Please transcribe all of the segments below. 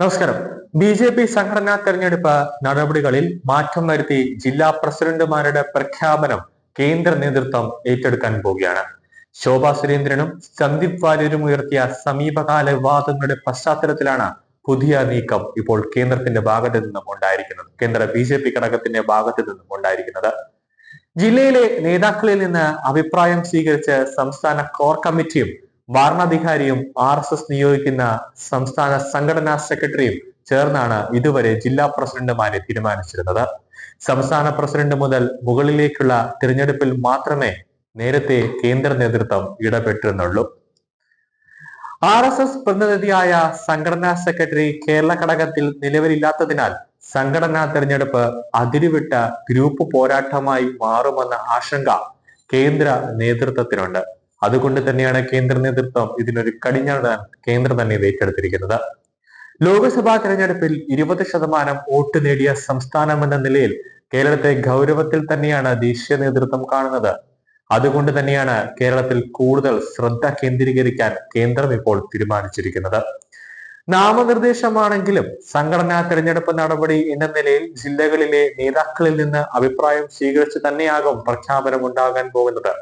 നമസ്കാരം. B J P സംഘടനാ തെരഞ്ഞെടുപ്പ് നടപടികളിൽ മാറ്റം വരുത്തി ജില്ലാ പ്രസിഡന്റുമാരുടെ പ്രഖ്യാപനം കേന്ദ്ര നേതൃത്വം ഏറ്റെടുക്കാൻ പോവുകയാണ്. ശോഭാ സുരേന്ദ്രനും സന്ദീപ് വാര്യരും ഉയർത്തിയ സമീപകാല വിവാദങ്ങളുടെ പശ്ചാത്തലത്തിലാണ് പുതിയ നീക്കം ഇപ്പോൾ കേന്ദ്രത്തിന്റെ ഭാഗത്ത് നിന്നും ഉണ്ടായിരിക്കുന്നത്. കേന്ദ്ര ബി ജെ പി ഘടകത്തിന്റെ ഭാഗത്ത് നിന്നും ഉണ്ടായിരിക്കുന്നത്. ജില്ലയിലെ നേതാക്കളിൽ നിന്ന് അഭിപ്രായം സ്വീകരിച്ച് സംസ്ഥാന കോർ കമ്മിറ്റിയും ഭരണാധികാരിയും ആർ എസ് എസ് നിയോഗിക്കുന്ന സംസ്ഥാന സംഘടനാ സെക്രട്ടറിയും ചേർന്നാണ് ഇതുവരെ ജില്ലാ പ്രസിഡന്റുമാരെ തീരുമാനിച്ചിരുന്നത്. സംസ്ഥാന പ്രസിഡന്റ് മുതൽ മുകളിലേക്കുള്ള തിരഞ്ഞെടുപ്പിൽ മാത്രമേ നേരത്തെ കേന്ദ്ര നേതൃത്വം ഇടപെട്ടിരുന്നുള്ളൂ. ആർ എസ് എസ് പ്രതിനിധിയായ സംഘടനാ സെക്രട്ടറി കേരള ഘടകത്തിൽ നിലവിലില്ലാത്തതിനാൽ സംഘടനാ തെരഞ്ഞെടുപ്പ് അതിരുവിട്ട ഗ്രൂപ്പ് പോരാട്ടമായി മാറുമെന്ന ആശങ്ക കേന്ദ്ര നേതൃത്വത്തിനുണ്ട്. അതുകൊണ്ട് തന്നെയാണ് കേന്ദ്ര നേതൃത്വം ഇതിനൊരു കടിഞ്ഞാണ് കേന്ദ്രം തന്നെ ഏറ്റെടുത്തിരിക്കുന്നത്. ലോക്സഭാ തെരഞ്ഞെടുപ്പിൽ ഇരുപത് ശതമാനം വോട്ട് നേടിയ സംസ്ഥാനം എന്ന നിലയിൽ കേരളത്തെ ഗൗരവത്തിൽ തന്നെയാണ് ദേശീയ നേതൃത്വം കാണുന്നത്. അതുകൊണ്ട് തന്നെയാണ് കേരളത്തിൽ കൂടുതൽ ശ്രദ്ധ കേന്ദ്രീകരിക്കാൻ കേന്ദ്രം ഇപ്പോൾ തീരുമാനിച്ചിരിക്കുന്നത്. നാമനിർദ്ദേശമാണെങ്കിലും സംഘടനാ തെരഞ്ഞെടുപ്പ് നടപടി എന്ന നിലയിൽ ജില്ലകളിലെ നേതാക്കളിൽ നിന്ന് അഭിപ്രായം സ്വീകരിച്ച് തന്നെയാകും പ്രഖ്യാപനം ഉണ്ടാകാൻ പോകുന്നത്.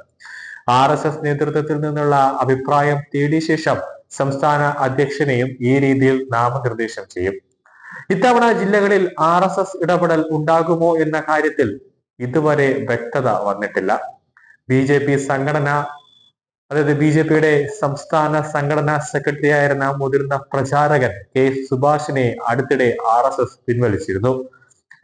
ആർ എസ് എസ് നേതൃത്വത്തിൽ നിന്നുള്ള അഭിപ്രായം തേടിയ ശേഷം സംസ്ഥാന അധ്യക്ഷനെയും ഈ രീതിയിൽ നാമനിർദ്ദേശം ചെയ്യും. ഇത്തവണ ജില്ലകളിൽ ആർ എസ് എസ് ഇടപെടൽ ഉണ്ടാകുമോ എന്ന കാര്യത്തിൽ ഇതുവരെ വ്യക്തത വന്നിട്ടില്ല. ബി ജെ പി സംഘടന അതായത് ബി ജെ പിയുടെ സംസ്ഥാന സംഘടനാ സെക്രട്ടറി ആയിരുന്ന മുതിർന്ന പ്രചാരകൻ കെ സുഭാഷിനെ അടുത്തിടെ ആർ എസ് എസ് പിൻവലിച്ചിരുന്നു.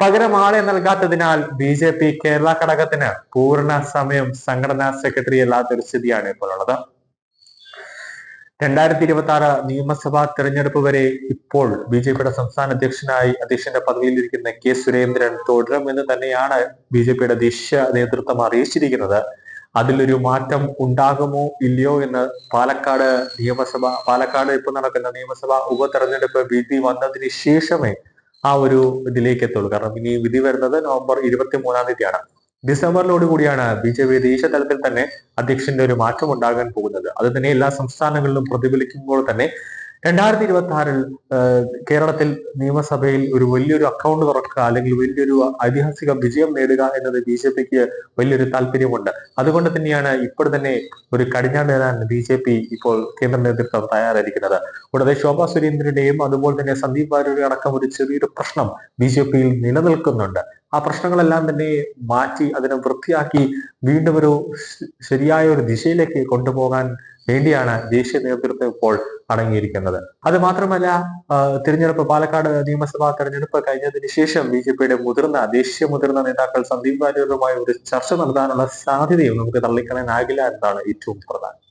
പകരം ആളെ നൽകാത്തതിനാൽ ബി ജെ പി കേരള ഘടകത്തിന് പൂർണ സമയം സംഘടനാ സെക്രട്ടറി അല്ലാത്തൊരു സ്ഥിതിയാണ് ഇപ്പോൾ ഉള്ളത് രണ്ടായിരത്തി ഇരുപത്തി ആറ് നിയമസഭാ തെരഞ്ഞെടുപ്പ് വരെ ഇപ്പോൾ ബി ജെ പിയുടെ സംസ്ഥാന അധ്യക്ഷനായി അധ്യക്ഷന്റെ പദവിയിലിരിക്കുന്ന കെ സുരേന്ദ്രൻ തുടരുമെന്ന് തന്നെയാണ് ബി ജെ പിയുടെ ദേശീയ നേതൃത്വം അറിയിച്ചിരിക്കുന്നത്. അതിലൊരു മാറ്റം ഉണ്ടാകുമോ ഇല്ലയോ എന്ന് പാലക്കാട് നിയമസഭ പാലക്കാട് ഇപ്പൊ നടക്കുന്ന നിയമസഭാ ഉപതെരഞ്ഞെടുപ്പ് വിധി വന്നതിന് ശേഷമേ ആ ഒരു ഇതിലേക്ക് എത്തുള്ളൂ. കാരണം ഇനി വിധി വരുന്നത് നവംബർ ഇരുപത്തി മൂന്നാം തീയതിയാണ്. ഡിസംബറിലോട് കൂടിയാണ് ബി ജെ പി ദേശീയ തലത്തിൽ തന്നെ അധ്യക്ഷന്റെ ഒരു മാറ്റം ഉണ്ടാകാൻ പോകുന്നത്. അത് തന്നെ എല്ലാ സംസ്ഥാനങ്ങളിലും പ്രതിഫലിക്കുമ്പോൾ തന്നെ രണ്ടായിരത്തി ഇരുപത്തി ആറിൽ കേരളത്തിൽ നിയമസഭയിൽ ഒരു വലിയൊരു അക്കൗണ്ട് തുറക്കുക അല്ലെങ്കിൽ വലിയൊരു ഐതിഹാസിക വിജയം നേടുക എന്നത് ബി ജെ പിക്ക് വലിയൊരു താല്പര്യമുണ്ട്. അതുകൊണ്ട് തന്നെയാണ് ഇപ്പോൾ തന്നെ ഒരു കടിഞ്ഞാൺ നേടാൻ ബി ജെ പി ഇപ്പോൾ കേന്ദ്ര നേതൃത്വം തയ്യാറായിരിക്കുന്നത്. കൂടാതെ ശോഭാ സുരേന്ദ്രന്റെയും അതുപോലെ തന്നെ സന്ദീപ് വാര്യരുടെ അടക്കം ഒരു ചെറിയൊരു പ്രശ്നം ബി ജെ പിയിൽ നിലനിൽക്കുന്നുണ്ട്. ആ പ്രശ്നങ്ങളെല്ലാം തന്നെ മാറ്റി അതിനെ വൃത്തിയാക്കി വീണ്ടും ഒരു ശരിയായ ഒരു ദിശയിലേക്ക് കൊണ്ടുപോകാൻ വേണ്ടിയാണ് ദേശീയ നേതൃത്വം ഇപ്പോൾ അടങ്ങിയിരിക്കുന്നത്. അത് മാത്രമല്ല തിരഞ്ഞെടുപ്പ് പാലക്കാട് നിയമസഭാ തെരഞ്ഞെടുപ്പ് കഴിഞ്ഞതിന് ശേഷം ബി ജെ പിയുടെ മുതിർന്ന ദേശീയ മുതിർന്ന നേതാക്കൾ സന്ദീപ് വാര്യരുമായി ഒരു ചർച്ച നടത്താനുള്ള സാധ്യതയും നമുക്ക് തള്ളിക്കളയാനാകില്ല എന്നതാണ് ഏറ്റവും പ്രധാനം.